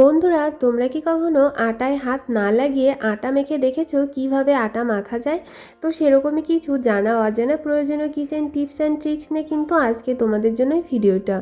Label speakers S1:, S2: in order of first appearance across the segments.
S1: বন্ধুরা, তোমরা কি কখনো আটায় হাত না লাগিয়ে আটা মেখে দেখেছ কীভাবে আটা মাখা যায়? তো সেরকমই কিছু জানা অজানা প্রয়োজনীয় কিচেন টিপস অ্যান্ড ট্রিক্স নিয়ে কিন্তু আজকে তোমাদের জন্য ভিডিওটা।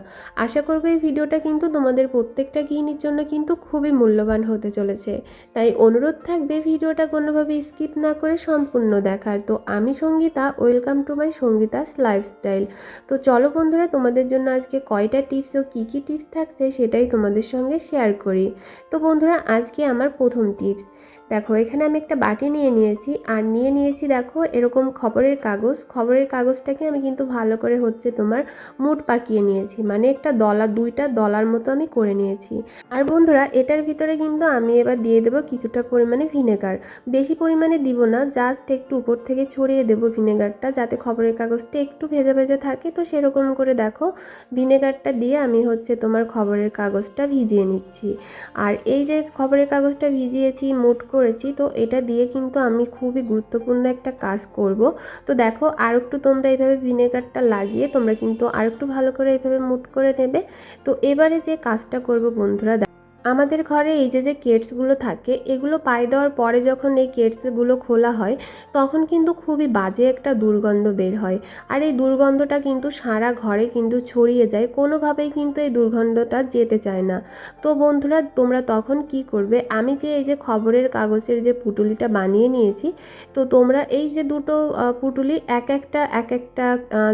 S1: আশা করব এই ভিডিওটা কিন্তু তোমাদের প্রত্যেকটা গৃহিণীর জন্য কিন্তু খুবই মূল্যবান হতে চলেছে। তাই অনুরোধ থাকবে ভিডিওটা কোনোভাবে স্কিপ না করে সম্পূর্ণ দেখার। তো আমি Sangeeta welcome to my Sangeeta's lifestyle তো চলো বন্ধুরা, তোমাদের জন্য আজকে কয়টা টিপস ও কী কী টিপস থাকছে সেটাই তোমাদের সঙ্গে শেয়ার করি। তো বন্ধুরা আজকে আমার প্রথম টিপস দেখো, এখানে আমি একটা বাটি নিয়ে নিয়েছি। আর নিয়ে নিয়েছি, দেখো, এরকম খবরের কাগজ। খবরের কাগজটাকে আমি কিন্তু ভালো করে হচ্ছে তোমার মুট পাকিয়ে নিয়েছি। মানে একটা দলা, দুইটা দলার মতো আমি করে নিয়েছি। আর বন্ধুরা, এটার ভিতরে কিন্তু আমি এবার দিয়ে দেবো কিছুটা পরিমাণে ভিনেগার। বেশি পরিমাণে দিব না, জাস্ট একটু উপর থেকে ছড়িয়ে দেবো ভিনেগারটা যাতে খবরের কাগজটা একটু ভেজা ভেজা থাকে। তো সেরকম করে দেখো, ভিনেগারটা দিয়ে আমি হচ্ছে তোমার খবরের কাগজটা ভিজিয়ে নিচ্ছি। আর এই যে খবরের কাগজটা ভিজিয়েছি, মুট করেছি। তো এটা দিয়ে কিন্তু আমি খুবই গুরুত্বপূর্ণ একটা কাজ করব। তো দেখো আর একটু তোমরা এইভাবে ভিনেগারটা লাগিয়ে তোমরা কিন্তু আর একটু ভালো করে এইভাবে মুট করে নেবে। তো এবারে যে কাজটা করব বন্ধুরা আমাদের ঘরে এই যে যে কেটসগুলো থাকে, এগুলো পায়ে দেওয়ার পরে যখন এই কেটসগুলো খোলা হয়, তখন কিন্তু খুবই বাজে একটা দুর্গন্ধ বের হয়। আর এই দুর্গন্ধটা কিন্তু সারা ঘরে কিন্তু ছড়িয়ে যায়, কোনোভাবেই কিন্তু এই দুর্গন্ধটা যেতে চায় না। তো বন্ধুরা, তোমরা তখন কি করবে? আমি যে, এই যে খবরের কাগজের যে পুটুলিটা বানিয়ে নিয়েছি, তো তোমরা এই যে দুটো পুটুলি এক একটা এক একটা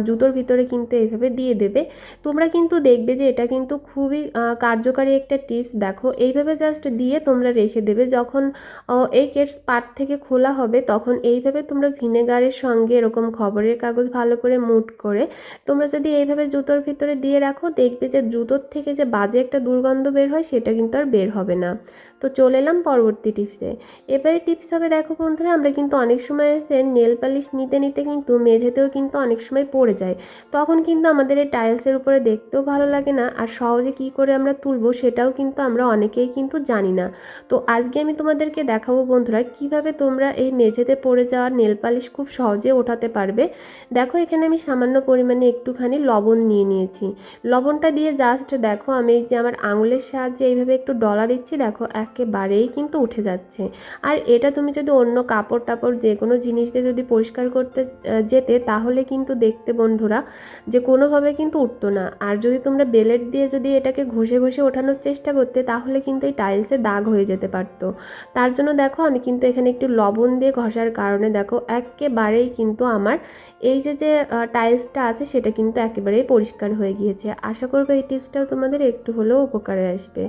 S1: জুতোর ভিতরে কিন্তু এইভাবে দিয়ে দেবে। তোমরা কিন্তু দেখবে যে, এটা কিন্তু খুবই কার্যকারী একটা টিপস দেখো এইভাবে জাস্ট দিয়ে তোমরা রেখে দেবে। যখন এই কেটস পাট থেকে খোলা হবে, তখন এইভাবে তোমরা ভিনেগারের সঙ্গে এরকম খবরের কাগজ ভালো করে মুট করে, তোমরা যদি এইভাবে জুতোর ভিতরে দিয়ে রাখো, দেখবে যে জুতোর থেকে যে বাজে একটা দুর্গন্ধ বের হয়, সেটা কিন্তু আর বের হবে না। তো চলে এলাম পরবর্তী টিপসে এবারে টিপস হবে, দেখো বন্ধুরা, আমরা কিন্তু অনেক সময় এসে নেল পালিশ নিতে নিতে কিন্তু মেঝেতেও কিন্তু অনেক সময় পড়ে যায়। তখন কিন্তু আমাদের এই টাইলসের উপরে দেখতেও ভালো লাগে না, আর সহজে কি করে আমরা তুলবো সেটাও কিন্তু আমরা অনেকেই কিন্তু জানি না। তো আজকে আমি তোমাদেরকে দেখাবো বন্ধুরা, কীভাবে তোমরা এই মেঝেতে পড়ে যাওয়া নেল পালিশ খুব সহজে ওঠাতে পারবে। দেখো, এখানে আমি সামান্য পরিমাণে একটুখানি লবণ নিয়ে নিয়েছি। লবণটা দিয়ে জাস্ট দেখো, আমি যে আমার আঙুলের সাহায্যে এইভাবে একটু ডলা দিচ্ছি, দেখো একেবারেই কিন্তু উঠে যাচ্ছে। আর এটা তুমি যদি অন্য কাপড় টাপড় যে কোনো জিনিস দিয়ে যদি পরিষ্কার করতে যেতে, তাহলে কিন্তু দেখতে বন্ধুরা যে কোনোভাবে কিন্তু উঠতো না। আর যদি তোমরা বেলেট দিয়ে যদি এটাকে ঘষে ঘষে ওঠানোর চেষ্টা করতে, তাহলে কিন্তু এই টাইলসে দাগ হয়ে যেতে পারতো। তার জন্য দেখো আমি কিন্তু এখানে একটু লবণ দিয়ে ঘষার কারণে দেখো একেবারেই কিন্তু আমার এই যে যে টাইলসটা আছে সেটা কিন্তু একেবারেই পরিষ্কার হয়ে গিয়েছে। আশা করব এই টিপসটাও তোমাদের একটু হলেও উপকারে আসবে।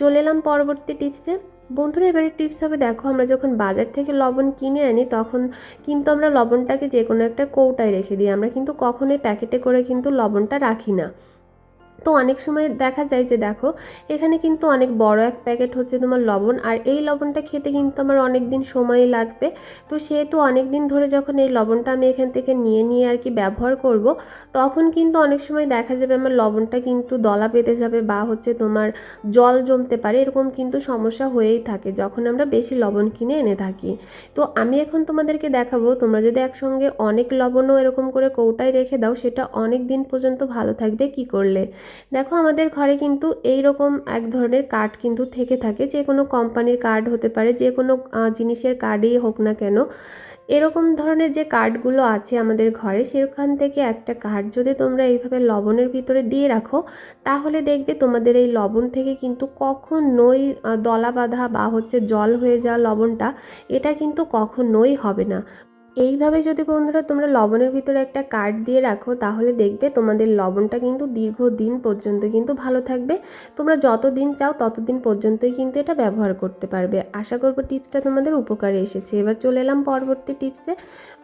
S1: চলে এলাম পরবর্তী টিপসে বন্ধুরা, এবারে টিপস হবে দেখো আমরা যখন বাজার থেকে লবণ কিনে আনি তখন কিন্তু আমরা লবণটাকে যে কোনো একটা কৌটায় রেখে দিই। আমরা কিন্তু কখনোই প্যাকেটে করে কিন্তু লবণটা রাখি না। তো অনেক সময় দেখা যায় যে দেখো, এখানে কিন্তু অনেক বড় এক প্যাকেট হচ্ছে তোমার লবণ, আর এই লবণটা খেতে কিন্তু আমার অনেক দিন সময় লাগবে। তো সেহেতু অনেক দিন ধরে যখন এই লবণটা আমি এখান থেকে নিয়ে নিয়ে আর কি ব্যবহার করব, তখন কিন্তু অনেক সময় দেখা যাবে আমার লবণটা কিন্তু দলা পেতে যাবে বা হচ্ছে তোমার জল জমতে পারে, এরকম কিন্তু সমস্যা হয়েই থাকে যখন আমরা বেশি লবণ কিনে এনে থাকি। তো আমি এখন তোমাদেরকে দেখাবো, তোমরা যদি একসঙ্গে অনেক লবণও এরকম করে কৌটায় রেখে দাও, সেটা অনেক দিন পর্যন্ত ভালো থাকবে কি করলে। দেখো আমাদের ঘরে কিন্তু এই রকম এক ধরনের কার্ড কিন্তু থেকে থাকে। যে কোনো কোম্পানির কার্ড হতে পারে, যে কোনো জিনিসের কার্ডই হোক না কেন। এরকম ধরনের যে কার্ডগুলো আছে আমাদের ঘরে, সেখান থেকে একটা কার্ড যদি তোমরা এইভাবে লবণের ভিতরে দিয়ে রাখো, তাহলে দেখবে তোমাদের এই লবণ থেকে কিন্তু কখনোই দলা বাঁধা বা হচ্ছে জল হয়ে যাওয়া লবণটা, এটা কিন্তু কখনোই হবে না। এইভাবে যদি বন্ধুরা তোমরা লবণের ভিতরে একটা কার্ড দিয়ে রাখো, তাহলে দেখবে তোমাদের লবণটা কিন্তু দীর্ঘদিন পর্যন্ত কিন্তু ভালো থাকবে। তোমরা যত দিন চাও ততদিন পর্যন্তই কিন্তু এটা ব্যবহার করতে পারবে। আশা করব টিপসটা তোমাদের উপকারে এসেছে। এবার চলে এলাম পরবর্তী টিপসে।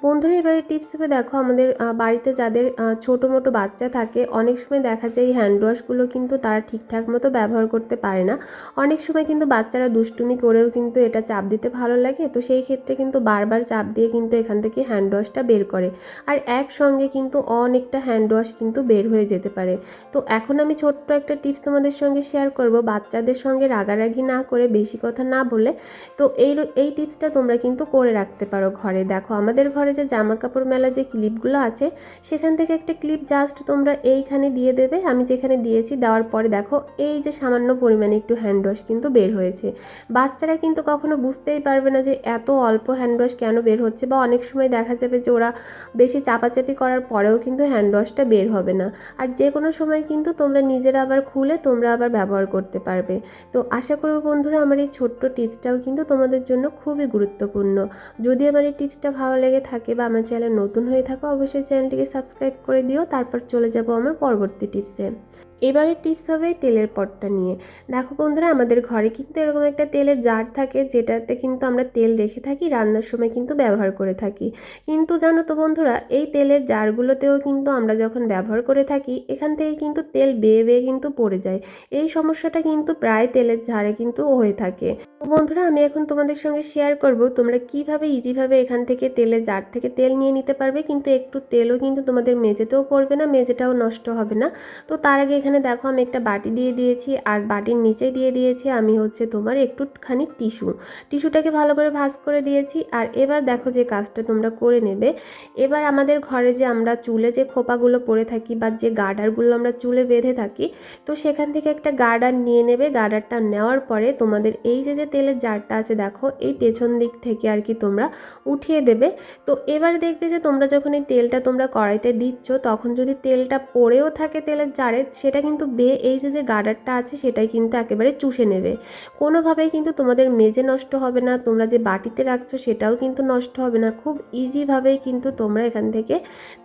S1: বন্ধুরা, এবারে টিপস হবে দেখো, আমাদের বাড়িতে যাদের ছোটো মোটো বাচ্চা থাকে, অনেক সময় দেখা যায় হ্যান্ড ওয়াশগুলো কিন্তু তারা ঠিকঠাক মতো ব্যবহার করতে পারে না। অনেক সময় কিন্তু বাচ্চারা দুষ্টুমি করেও কিন্তু এটা চাপ দিতে ভালো লাগে। তো সেই ক্ষেত্রে কিন্তু বারবার চাপ দিয়ে কিন্তু এখান এখান থেকে হ্যান্ড ওয়াশটা বের করে। আর একসঙ্গে কিন্তু অনেকটা হ্যান্ড ওয়াশ কিন্তু বের হয়ে যেতে পারে। তো এখন আমি ছোট্ট একটা টিপস তোমাদের সঙ্গে শেয়ার করব। বাচ্চাদের সঙ্গে রাগারাগি না করে, বেশি কথা না বলে। তো এই এই টিপসটা তোমরা কিন্তু করে রাখতে পারো ঘরে। দেখো, আমাদের ঘরে যে জামা কাপড় মেলা যে ক্লিপগুলো আছে, সেখান থেকে একটা ক্লিপ জাস্ট তোমরা এইখানে দিয়ে দেবে। আমি যেখানে দিয়েছি, দেওয়ার পরে দেখো, এই যে সামান্য পরিমাণে একটু হ্যান্ড ওয়াশ কিন্তু বের হয়েছে। বাচ্চারা কিন্তু কখনো বুঝতেই পারবে না যে এত অল্প হ্যান্ড ওয়াশ কেন বের হচ্ছে বা অনেক সময় দেখা যাবে যে ওরা বেশি চাপাচাপি করার পরেও কিন্তু হ্যান্ড ওয়াশটা বের হবে না। আর যে কোনো সময় কিন্তু তোমরা নিজেরা আবার খুলে তোমরা আবার ব্যবহার করতে পারবে। তো আশা করব বন্ধুরা, আমার এই ছোট্ট টিপসটাও কিন্তু তোমাদের জন্য খুবই গুরুত্বপূর্ণ। যদি আমার এই টিপসটা ভালো লেগে থাকে বা আমার চ্যানেল নতুন হয়ে থাকো, অবশ্যই চ্যানেলটিকে সাবস্ক্রাইব করে দিও, তারপর চলে যাব আমার পরবর্তী টিপসে। এবারে টিপস হবে তেলের পটটা নিয়ে। দেখো বন্ধুরা, আমাদের ঘরে কিন্তু এরকম একটা তেলের জার থাকে, যেটাতে কিন্তু আমরা তেল রেখে থাকি, রান্নার সময় কিন্তু ব্যবহার করে থাকি। কিন্তু জানো তো বন্ধুরা, এই তেলের জারগুলোতেও কিন্তু আমরা যখন ব্যবহার করে থাকি, এখান থেকে কিন্তু তেল বেয়ে বেয়ে কিন্তু পড়ে যায়। এই সমস্যাটা কিন্তু প্রায় তেলের ঝাড়ে কিন্তু হয়ে থাকে। তো বন্ধুরা, আমি এখন তোমাদের সঙ্গে শেয়ার করব, তোমরা কীভাবে ইজিভাবে এখান থেকে তেলের জার থেকে তেল নিয়ে নিতে পারবে, কিন্তু একটু তেলও কিন্তু তোমাদের মেঝেতেও পড়বে না, মেঝেটাও নষ্ট হবে না। তো তার আগে এখানে দেখো আমি একটা বাটি দিয়ে দিয়েছি, আর বাটির নিচে দিয়ে দিয়েছি আমি হচ্ছে তোমার একটুখানি টিস্যু। টিস্যুটাকে ভালো করে ভাজ করে দিয়েছি, আর এবার দেখো যে কাজটা তোমরা করে নেবে। এবার আমাদের ঘরে যে আমরা চুলে যে খোপাগুলো পরে থাকি বা যে গার্ডারগুলো আমরা চুলে বেঁধে থাকি, তো সেখান থেকে একটা গার্ডার নিয়ে নেবে। গার্ডারটা নেওয়ার পরে তোমাদের এই যে যে তেলের জারটা আছে দেখো, এই পেছন দিক থেকে আর কি তোমরা উঠিয়ে দেবে। তো এবার দেখবে যে তোমরা যখন এই তেলটা তোমরা কড়াইতে দিচ্ছ, তখন যদি তেলটা পড়েও থাকে তেলের জারে, সেটা কিন্তু বে, এই যে যে গার্ডারটা আছে সেটাই কিন্তু একেবারে চুষে নেবে। কোনোভাবেই কিন্তু তোমাদের মেজে নষ্ট হবে না, তোমরা যে বাটিতে রাখছো সেটাও কিন্তু নষ্ট হবে না। খুব ইজিভাবেই কিন্তু তোমরা এখান থেকে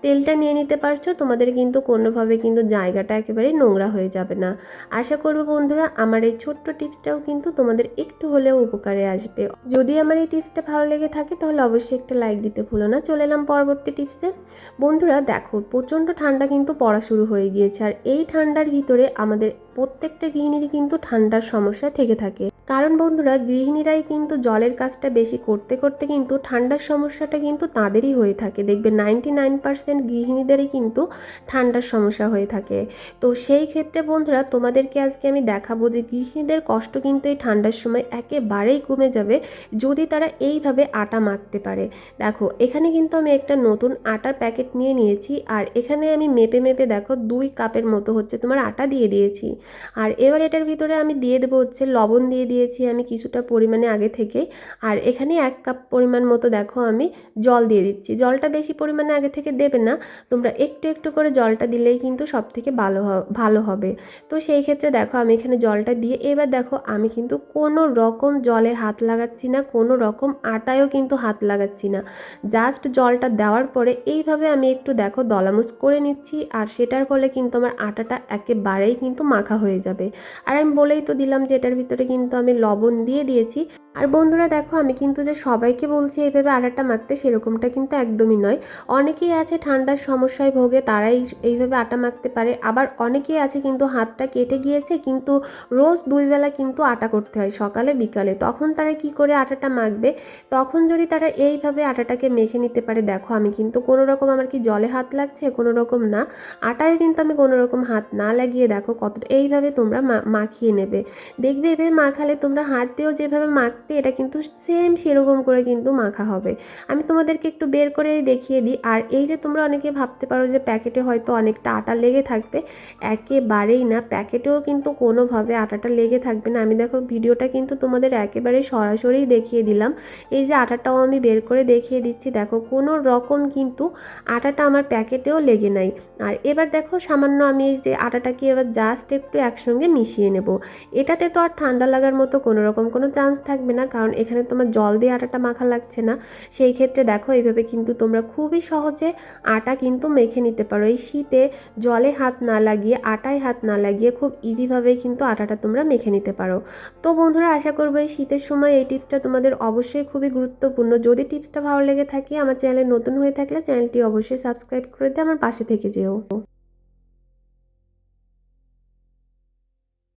S1: তেলটা নিয়ে নিতে পারছ, তোমাদের কিন্তু কোনোভাবে কিন্তু জায়গাটা একেবারে নোংরা হয়ে যাবে না। আশা করব বন্ধুরা, আমার এই ছোট্ট টিপসটাও কিন্তু তোমাদের একটু হলেও উপকারে আসবে। যদি আমার এই টিপসটা ভালো লেগে থাকে, তাহলে অবশ্যই একটা লাইক দিতে ভুলো না। চলে এলাম পরবর্তী টিপসে। বন্ধুরা, দেখো, প্রচণ্ড ঠান্ডা কিন্তু পড়া শুরু হয়ে গিয়েছে। আর এই ঠান্ডার ভিতরে আমাদের প্রত্যেকটা গৃহিণীর কিন্তু ঠান্ডার সমস্যা থেকে থাকে। কারণ বন্ধুরা, গৃহিণীরাই কিন্তু জলের কাজটা বেশি করতে করতে কিন্তু ঠান্ডার সমস্যাটা কিন্তু তাদেরই হয়ে থাকে। দেখবে নাইনটি নাইন পার্সেন্ট গৃহিণীদেরই কিন্তু ঠান্ডার সমস্যা হয়ে থাকে। তো সেই ক্ষেত্রে বন্ধুরা, তোমাদেরকে আজকে আমি দেখাবো যে গৃহিণীদের কষ্ট কিন্তু এই ঠান্ডার সময় একেবারেই কমে যাবে যদি তারা এইভাবে আটা মাখতে পারে। দেখো, এখানে কিন্তু আমি একটা নতুন আটার প্যাকেট নিয়ে নিয়েছি আর এখানে আমি মেপে মেপে দেখো দুই কাপের মতো হচ্ছে তোমার আটা দিয়ে দিয়েছি। আর এবার এটার ভিতরে আমি দিয়ে দেবো হচ্ছে লবণ দিয়ে দিয়েছি আমি কিছুটা পরিমাণে আগে থেকে। আর এখানে এক কাপ পরিমাণ মতো দেখো আমি জল দিয়ে দিচ্ছি। জলটা বেশি পরিমাণে আগে থেকে দেবে না। তোমরা একটু একটু করে জলটা দিলেই কিন্তু সব থেকে ভালো ভালো হবে। তো সেই ক্ষেত্রে দেখো আমি এখানে জলটা দিয়ে, এবার দেখো আমি কিন্তু কোনো রকম জলে হাত লাগাচ্ছি না, কোনো রকম আটায়ও কিন্তু হাত লাগাচ্ছি না। জাস্ট জলটা দেওয়ার পরে এইভাবে আমি একটু দেখো দলামুচ করে নিচ্ছি আর সেটার ফলে কিন্তু আমার আটাটা একেবারেই কিন্তু মাখা হয়ে যাবে। আর আমি বলেই তো দিলাম যে এটার ভিতরে কিন্তু আমি লবণ দিয়ে দিয়েছি। আর বন্ধুরা দেখো, আমি কিন্তু যে সবাইকে বলছি এইভাবে আটাটা মাখতে সেরকমটা কিন্তু একদমই নয়। অনেকেই আছে ঠান্ডার সমস্যায় ভোগে, তারাই এইভাবে আটা মাখতে পারে। আবার অনেকেই আছে কিন্তু হাতটা কেটে গিয়েছে, কিন্তু রোজ দুই বেলা কিন্তু আটা করতে হয়, সকালে, বিকালে। তখন তারা কি করে আটাটা মাখবে? তখন যদি তারা এইভাবে আটাটাকে মেখে নিতে পারে, দেখো, আমি কিন্তু কোনো রকম আমার কি জলে হাত লাগছে? কোনো রকম না। আটায় কিন্তু আমি কোনো রকম হাত না লাগিয়ে দেখো, কত এইভাবে তোমরা মাখিয়ে নেবে। দেখবে এভাবে মাখালে তোমরা হাত দিয়েও যেভাবে মাখতে এটা কিন্তু সেম সেরকম করে কিন্তু মাখা হবে। আমি তোমাদেরকে একটু বের করে দেখিয়ে দিই। আর এই যে তোমরা অনেকে ভাবতে পারো যে প্যাকেটে হয়তো অনেকটা আটা লেগে থাকবে, একেবারেই না। প্যাকেটেও কিন্তু কোনোভাবে আটাটা লেগে থাকবে না। আমি দেখো ভিডিওটা কিন্তু তোমাদের একেবারে সরাসরি দেখিয়ে দিলাম। এই যে আটাটাও আমি বের করে দেখিয়ে দিচ্ছি। দেখো কোনো রকম কিন্তু আটাটা আমার প্যাকেটেও লেগে নাই। আর এবার দেখো সামান্য আমি এই যে আটাটাকে এবার জাস্ট একটু একসঙ্গে মিশিয়ে নেব। এটাতে তো আর ঠান্ডা লাগার মতো কোনো রকম কোনো চান্স থাকবে না, কারণ এখানে তোমার জল দিয়ে আটাটা মাখা লাগছে না। সেই ক্ষেত্রে দেখো, এইভাবে কিন্তু তোমরা খুবই সহজে আটা কিন্তু মেখে নিতে পারো। এই শীতে জলে হাত না লাগিয়ে, আটায় হাত না লাগিয়ে খুব ইজিভাবে কিন্তু আটাটা তোমরা মেখে নিতে পারো। তো বন্ধুরা, আশা করব এই শীতের সময় এই টিপসটা তোমাদের অবশ্যই খুবই গুরুত্বপূর্ণ। যদি টিপসটা ভালো লেগে থাকে, আমার চ্যানেলে নতুন হয়ে থাকলে চ্যানেলটি অবশ্যই সাবস্ক্রাইব করে দিয়ে আমার পাশে থেকে যেও।